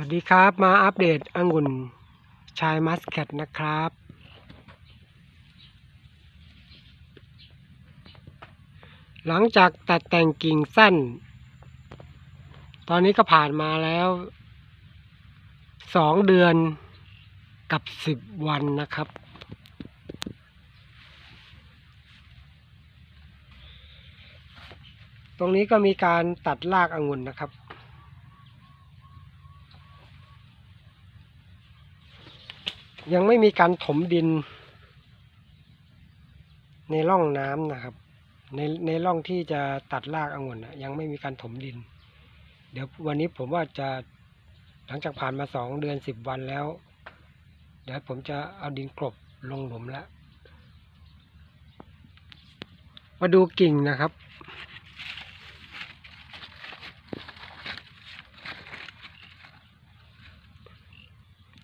วัสดีครับมาอัปเดตองุ่นชายมัสแคทนะครับ หลังจากตัดแต่งกิ่งสั้น ตอนนี้ก็ผ่านมาแล้วสองเดือนกับสิบวันนะครับ ตรงนี้ก็มีการตัดรากองุ่นนะครับ ยังไม่มีการถมดิน ในร่องน้ำนะครับ ในในร่องที่จะตัดรากองุ่นยังไม่มีการถมดิน เดี๋ยววันนี้ผมว่าจะหลังจากผ่านมาสองเดือนสิบวันแล้ว เดี๋ยวผมจะเอาดินกลบลงหลุมแล้วมาดูกิ่งนะครับ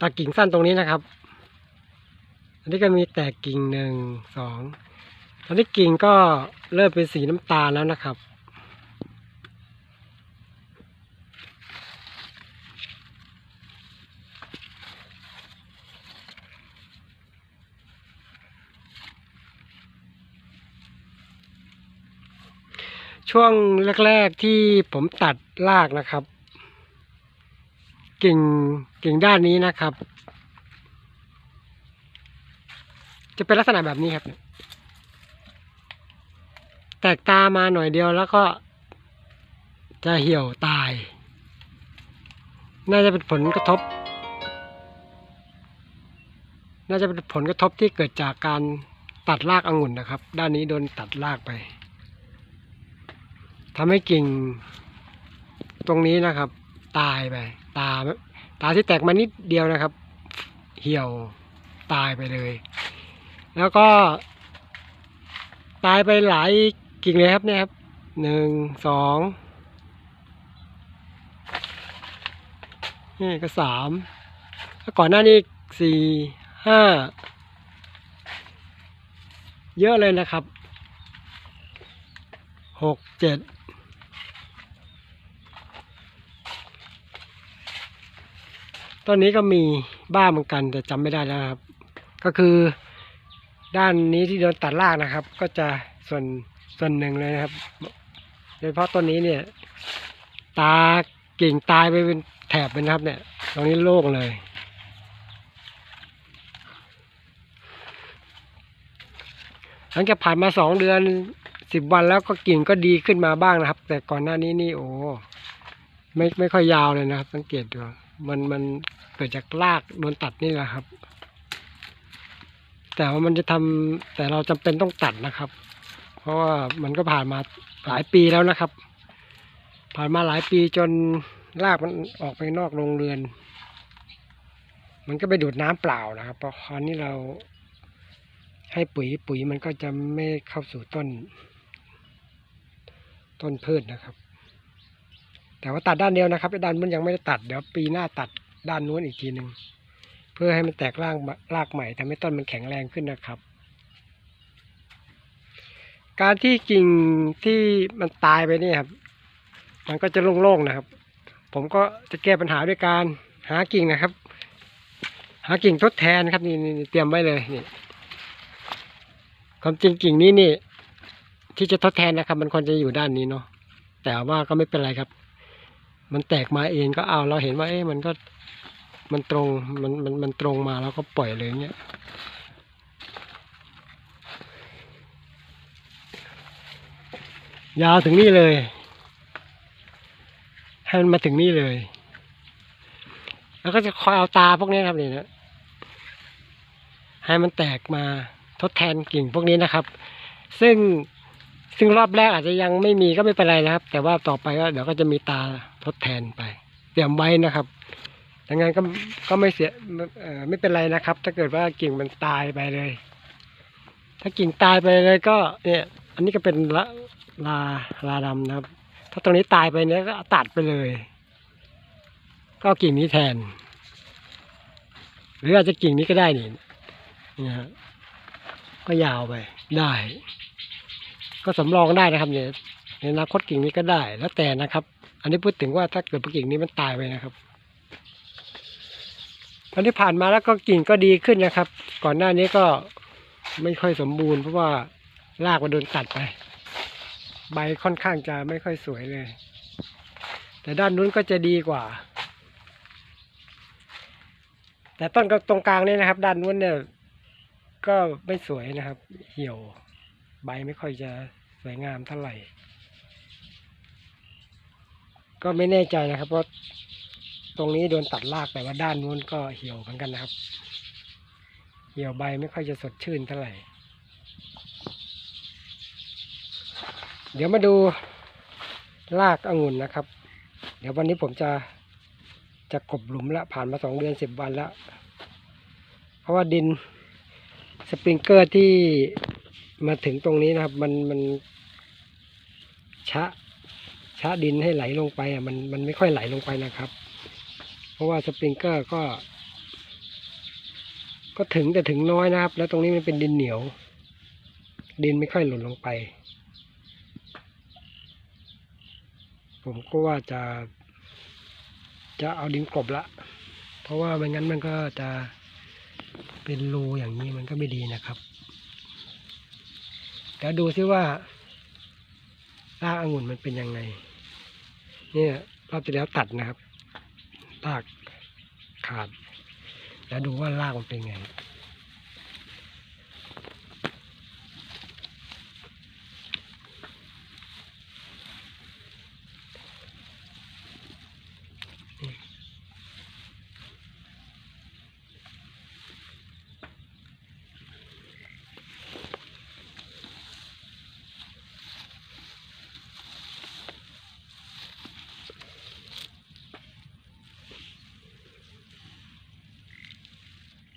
ตัดกิ่งสั้นตรงนี้นะครับ นี้ก็มีแตกกิ่งหนึ่งสองตอนนี้กิ่งก็เริ่มเป็นสีน้ำตาลแล้วนะครับ ช่วงแรกๆที่ผมตัดรากนะครับ กิ่งกิ่งด้านนี้นะครับ จะเป็นลักษณะแบบนี้ครับ แตกตามาหน่อยเดียวแล้วก็ จะเหี่ยวตาย น่าจะเป็นผลกระทบ น่าจะเป็นผลกระทบที่เกิดจากการตัดรากองุ่นนะครับ ด้านนี้โดนตัดรากไปทำให้กิ่ง ตรงนี้นะครับ ตายไป ตา ตาที่แตกมานิดเดียวนะครับ เหี่ยวตายไปเลย แล้วก็ ตายไปหลายกิ่งเลยครับเนี่ยครับหนึ่งสองนี่ก็สามแล้วก่อนหน้านี้สี่ห้าเยอะเลยนะครับหกเจ็ดต้นนี้ก็มีบ้าเหมือนกันแต่จำไม่ได้แล้วครับ ก็คือ ด้านนี้ที่โดนตัดรากนะครับ ก็จะส่วนส่วนหนึ่งเลยนะครับโดยเฉพาะต้นนี้เนี่ย ตากิ่งตายไปเป็นแถบเป็นครับเนี่ย ตรงนี้โล่งเลยหลังจากผ่านมาสองเดือนสิบวันแล้วก็กิ่งก็ดีขึ้นมาบ้างนะครับ แต่ก่อนหน้านี้นี่โอ้ไม่ไม่ค่อยยาวเลยนะครับ สังเกตดูมันมันเกิดจากรากโดนตัดนี่แหละครับ แต่ว่ามันจะทำแต่เราจำเป็นต้องตัดนะครับ เพราะว่ามันก็ผ่านมาหลายปีแล้วนะครับ ผ่านมาหลายปีจนรากมันออกไปนอกโรงเรือน มันก็ไปดูดน้ำเปล่านะครับเพราะคราวนี้เราให้ปุ๋ยปุ๋ยมันก็จะไม่เข้าสู่ต้น ต้นพืชนะครับ แต่ว่าตัดด้านเดียวนะครับไอ้ด้านมันยังไม่ได้ตัดเดี๋ยวปีหน้าตัดด้านนู้นอีกทีหนึ่ง เพื่อให้มันแตกรากรากใหม่ทำให้ต้นมันแข็งแรงขึ้นนะครับ การที่กิ่งที่มันตายไปนี่ครับ มันก็จะโล่งๆนะครับ ผมก็จะแก้ปัญหาด้วยการหากิ่งนะครับ หากิ่งทดแทนครับนี่นี่เตรียมไว้เลยนี่ความจริงกิ่งนี้นี่ ที่จะทดแทนนะครับ มันควรจะอยู่ด้านนี้เนาะแต่ว่าก็ไม่เป็นไรครับ มันแตกมาเองก็เอาเราเห็นว่าเอ๊ะมันก็ มันตรงมันมันมันตรงมาแล้วก็ปล่อยเลยเงี้ยยาวถึงนี่เลย ให้มันมาถึงนี่เลย แล้วก็จะคอยเอาตาพวกนี้ครับนี่นะให้มันแตกมาทดแทนกิ่งพวกนี้นะครับ ซึ่งซึ่งรอบแรกอาจจะยังไม่มีก็ไม่เป็นไรนะครับ แต่ว่าต่อไปก็เดี๋ยวก็จะมีตาทดแทนไป เตรียมไว้นะครับ ดังนั้นก็ก็ไม่เสียไม่เป็นไรนะครับ ถ้าเกิดว่ากิ่งมันตายไปเลย ถ้ากิ่งตายไปเลยก็เนี่ย อันนี้ก็เป็นละลาลาดำนะครับ ถ้าตรงนี้ตายไปเนี่ยก็ตัดไปเลย ก็กิ่งนี้แทน หรืออาจจะกิ่งนี้ก็ได้นี่นะฮะก็ยาวไปได้ ก็สำรองได้นะครับเนี่ยในอนาคตกิ่งนี้ก็ได้ แล้วแต่นะครับ อันนี้พูดถึงว่าถ้าเกิดกิ่งนี้มันตายไปนะครับ ตอนที่ผ่านมาแล้วก็กิ่งก็ดีขึ้นนะครับ ก่อนหน้านี้ก็ไม่ค่อยสมบูรณ์เพราะว่ารากมันโดนตัดไป ใบค่อนข้างจะไม่ค่อยสวยเลย แต่ด้านนู้นก็จะดีกว่า แต่ต้นก็ตรงกลางนี่นะครับ ด้านนู้นเนี่ยก็ไม่สวยนะครับ เหี่ยว ใบไม่ค่อยจะสวยงามเท่าไหร่ ก็ไม่แน่ใจนะครับเพราะ ตรงนี้โดนตัดรากแต่ว่าด้านนู้นก็เหี่ยวเหมือนกันนะครับ เหี่ยวใบไม่ค่อยจะสดชื่นเท่าไหร่ เดี๋ยวมาดูรากองุ่นนะครับ เดี๋ยววันนี้ผมจะจะกบหลุมแล้วผ่านมาสองเดือนสิบวันแล้ว เพราะว่าดินสปริงเกอร์ที่มาถึงตรงนี้นะครับ มันมันชะชะดินให้ไหลลงไปอะมันมันไม่ค่อยไหลลงไปนะครับ เพราะว่าสปริงเกอร์ก็ ก็ถึงแต่ถึงน้อยนะครับ แล้วตรงนี้มันเป็นดินเหนียว ดินไม่ค่อยหล่นลงไป ผมก็ว่าจะ จะเอาดินกลบละ เพราะว่าไม่งั้นมันก็จะเป็นรูอย่างนี้มันก็ไม่ดีนะครับเดี๋ยวดูซิว่ารากองุ่นมันเป็นยังไง เนี่ยรอบที่แล้วตัดนะครับ รากขาด แล้วดูว่ารากมันเป็นไง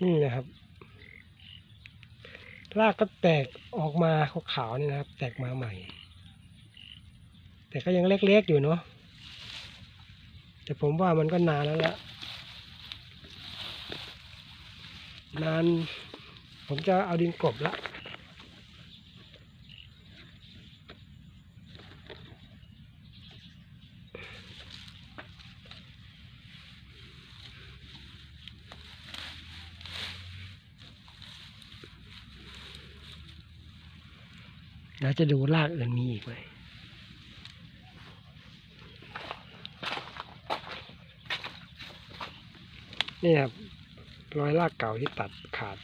นี่นะครับรากก็แตกออกมาขาวๆนี่นะครับ แตกมาใหม่ แต่ก็ยังเล็กๆอยู่เนาะแต่ผมว่ามันก็นานแล้วละนาน ผมจะเอาดินกบละ แล้วจะดูรากอื่นมีอีกไหมนี่ครับรอยรากเก่าที่ตัดขาด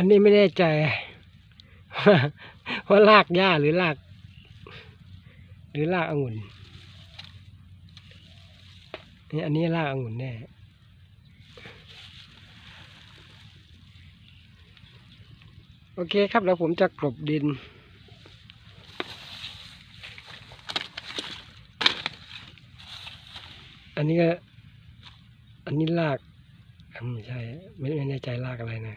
อันนี้ไม่แน่ใจว่าลากหญ้าหรือลาก หรือลากองุ่นนี่อันนี้ลากองุ่นแน่โอเคครับแล้วผมจะกลบดิน อันนี้ก็ อันนี้ลาก ไม่ใช่ ไม่แน่ใจลากอะไรนะ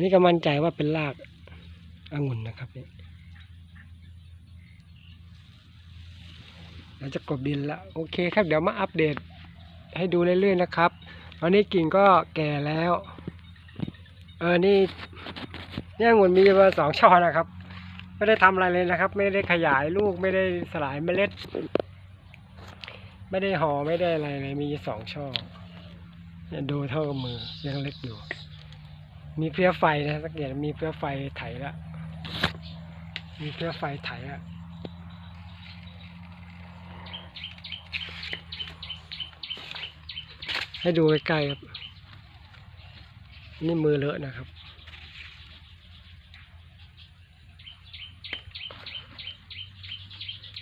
นนี้ก็มั่นใจว่าเป็นรากองุ่นนะครับเนี่ยเราจะกบดินละโอเคครับ เดี๋ยวมาอัปเดตให้ดูเรื่อยๆนะครับตอนนี้กิ่งก็แก่แล้ว เออนี่เนี่ยองุ่นมีมาสองช่อนะครับ ไม่ได้ทำอะไรเลยนะครับ ไม่ได้ขยายลูกไม่ได้สลายเมล็ด ไม่ได้ห่อไม่ได้อะไรเลยมีสองช่อเนี่ยดูเท่ากับมือยังเล็กอยู่ มีเพลี้ยไฟนะสังเกตมีเพลี้ยไฟไถละมีเพลี้ยไฟไถละให้ดูใกล้ๆครับ นี่มือเลอะนะครับ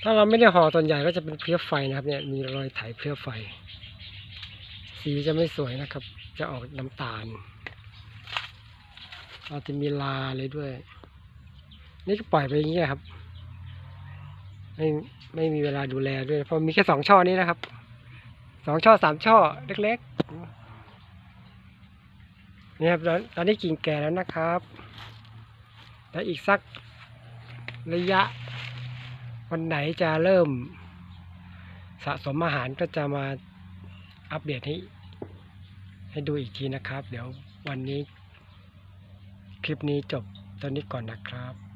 ถ้าเราไม่ได้ห่อส่วนใหญ่ก็จะเป็นเพลี้ยไฟนะครับ เนี่ยมีรอยไถเพลี้ยไฟ สีจะไม่สวยนะครับ จะออกน้ำตาล อาจจะมีลาเลยด้วย นี่ก็ปล่อยไปอย่างนี้ยครับ ไม่ไม่มีเวลาดูแลด้วย เพราะมีแค่สองช่อนี้นะครับ สองช่อสามช่อเล็กๆ นี่ครับตอนตอนนี้กิ่งแก่แล้วนะครับ แล้วอีกสักระยะ วันไหนจะเริ่ม สะสมอาหารก็จะมาอัปเดตให้ให้ดูอีกทีนะครับ เดี๋ยววันนี้ ลิปนี้จบตอนนี้ก่อนนะครับ